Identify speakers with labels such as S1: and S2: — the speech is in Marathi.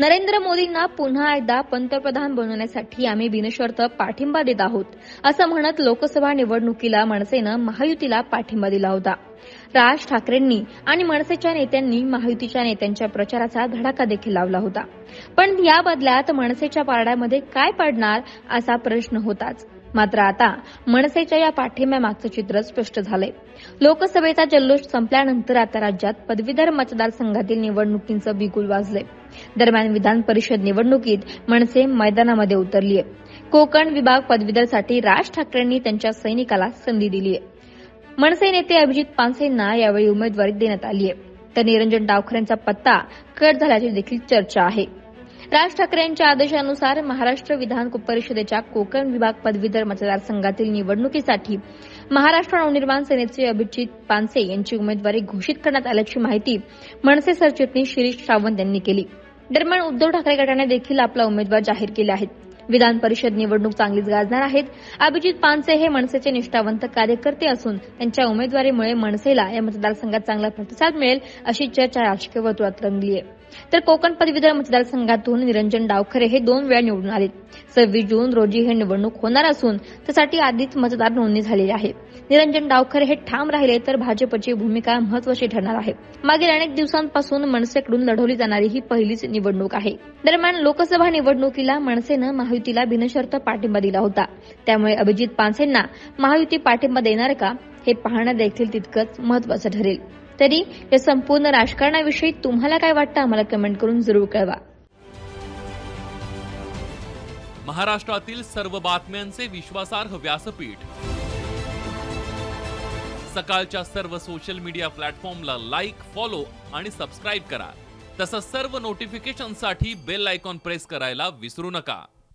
S1: नरेंद्र मोदींना पुन्हा एकदा पंतप्रधान बनवण्यासाठी आम्ही बिनशर्त पाठिंबा देत आहोत असं म्हणत लोकसभा निवडणुकीला मनसेनं महायुतीला पाठिंबा दिला होता. राज ठाकरेंनी आणि मनसेच्या नेत्यांनी महायुतीच्या नेत्यांच्या प्रचाराचा धडाका देखील लावला होता. पण या बदल्यात मनसेच्या पारड्यामध्ये काय पडणार असा प्रश्न होताच. मात्र आता मनसेच्या या पाठिंब्यामागचं चित्र स्पष्ट झालंय. लोकसभेचा जल्लोष संपल्यानंतर आता राज्यात पदवीधर मतदारसंघातील निवडणुकींचं बिगुल वाजलंय. दरम्यान विधान परिषद निवडणुकीत मनसे मैदानामध्ये उतरलीय. कोकण विभाग पदवीधरसाठी राज ठाकरेंनी त्यांच्या सैनिकाला संधी दिलीय. मनसे नेते अभिजित पानसेंना यावेळी उमेदवारी देण्यात आली आहे. तर निरंजन डावखरेंचा पत्ता कट झाल्याची देखील चर्चा आहे. राज ठाकरे यांच्या आदेशानुसार महाराष्ट्र विधान परिषदेच्या कोकण विभाग पदवीधर मतदारसंघातील निवडणुकीसाठी महाराष्ट्र नवनिर्माण सेनेचे अभिजित पानसे यांची उमेदवारी घोषित करण्यात आल्याची माहिती मनसे सरचिटणीस शिरीष सावंत यांनी केली. दरम्यान उद्धव ठाकरे गटाने देखील आपला उमेदवार जाहीर केले आहेत विधान परिषद निवडणूक चांगलीच गाजणार आहेत. अभिजित पानसे हे मनसेचे निष्ठावंत कार्यकर्ते असून त्यांच्या उमेदवारीमुळे मनसेला या मतदारसंघात चांगला प्रतिसाद मिळेल अशी चर्चा राजकीय वर्तुळात रंगली आहे तर कोकण पदवीधर मतदारसंघातून निरंजन डावखरे हे दोन वेळा निवडून आले. सव्वीस जून रोजी हे निवडणूक होणार असून त्यासाठी आधीच मतदार नोंदणी झालेली आहे. निरंजन डावखरे हे ठाम राहिले तर भाजपची भूमिका महत्वाची ठरणार आहे. मागील अनेक दिवसांपासून मनसेकडून लढवली जाणारी ही पहिलीच निवडणूक आहे. दरम्यान लोकसभा निवडणुकीला मनसेनं महायुतीला बिनशर्त पाठिंबा दिला होता. त्यामुळे अभिजित पानसेंना महायुती पाठिंबा देणार का हे पाहणं देखील तितकंच महत्वाचं ठरेल. तरी या संपूर्ण राजकारणाविषयी तुम्हाला काय वाटतं आम्हाला कमेंट करून जरूर कळवा.
S2: महाराष्ट्रातील सर्व बातम्यांचे विश्वासार्ह व्यासपीठ. सकाळच्या सर्व सोशल मीडिया प्लॅटफॉर्मला लाईक फॉलो आणि सबस्क्राईब करा. तसंच सर्व नोटिफिकेशनसाठी बेल आयकॉन प्रेस करायला विसरू नका.